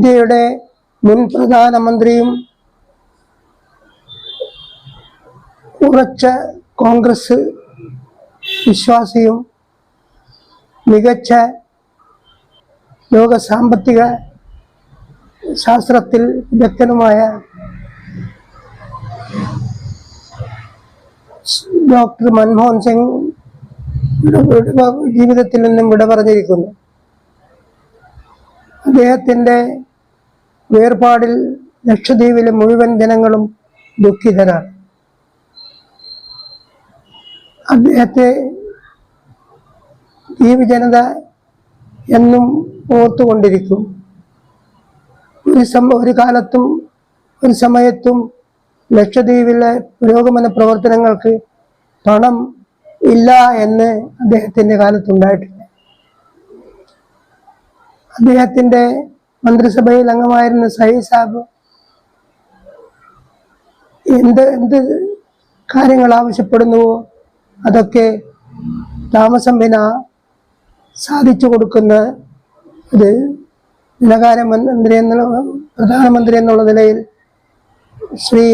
ഇന്ത്യയുടെ മുൻ പ്രധാനമന്ത്രിയും ഉറച്ച കോൺഗ്രസ് വിശ്വാസിയും മികച്ച ലോക സാമ്പത്തിക ശാസ്ത്രത്തിൽ വിദഗ്ധനുമായ ഡോക്ടർ മൻമോഹൻ സിംഗ് ജീവിതത്തിൽ നിന്നും വിട പറഞ്ഞിരിക്കുന്നു. അദ്ദേഹത്തിന്റെ വേർപാടിൽ ലക്ഷദ്വീപിലെ മുഴുവൻ ജനങ്ങളും ദുഃഖിതരാണ്. അദ്ദേഹത്തെ ദ്വീപ് ജനത എന്നും ഓർത്തുകൊണ്ടിരിക്കും. ഒരു സമ ഒരു കാലത്തും ഒരു സമയത്തും ലക്ഷദ്വീപിലെ പുരോഗമന പ്രവർത്തനങ്ങൾക്ക് പണം ഇല്ല എന്ന് അദ്ദേഹത്തിന്റെ കാലത്തുണ്ടായിട്ടില്ല. അദ്ദേഹത്തിന്റെ മന്ത്രിസഭയിൽ അംഗമായിരുന്ന സഹി സാബ് എന്ത് എന്ത് കാര്യങ്ങൾ ആവശ്യപ്പെടുന്നുവോ അതൊക്കെ താമസം വിന സാധിച്ചു കൊടുക്കുന്ന ഇത് ധനകാര്യ മന്ത്രി എന്നുള്ള പ്രധാനമന്ത്രി എന്നുള്ള നിലയിൽ ശ്രീ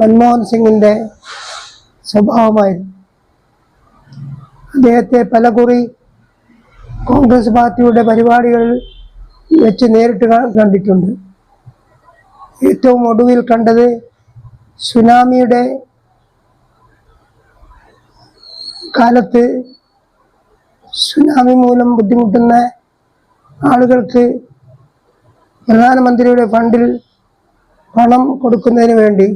മൻമോഹൻ സിംഗിന്റെ സ്വഭാവമായിരുന്നു. അദ്ദേഹത്തെ പലകുറി കോൺഗ്രസ് പാർട്ടിയുടെ പരിപാടികളിൽ വെച്ച് നേരിട്ട് കണ്ടിട്ടുണ്ട്. ഏറ്റവും ഒടുവിൽ കണ്ടത് സുനാമിയുടെ കാലത്ത് സുനാമി മൂലം ബുദ്ധിമുട്ടുന്ന ആളുകൾക്ക് പ്രധാനമന്ത്രിയുടെ ഫണ്ടിൽ പണം കൊടുക്കുന്നതിന് വേണ്ടി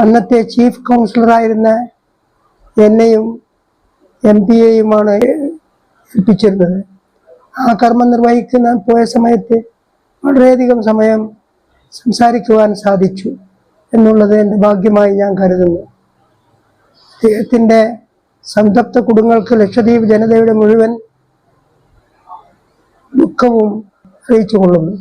അന്നത്തെ ചീഫ് കൗൺസിലറായിരുന്ന എന്നെയും എം പി എയുമാണ് ഏൽപ്പിച്ചിരുന്നത്. ആ കർമ്മം നിർവഹിക്കുന്ന പോയ സമയത്ത് വളരെയധികം സമയം സംസാരിക്കുവാൻ സാധിച്ചു എന്നുള്ളത് എന്റെ ഭാഗ്യമായി ഞാൻ കരുതുന്നു. അദ്ദേഹത്തിന്റെ സംതപ്ത കുടുംബങ്ങൾക്ക് ലക്ഷദ്വീപ് ജനതയുടെ മുഴുവൻ ദുഃഖവും അറിയിച്ചു കൊള്ളുന്നു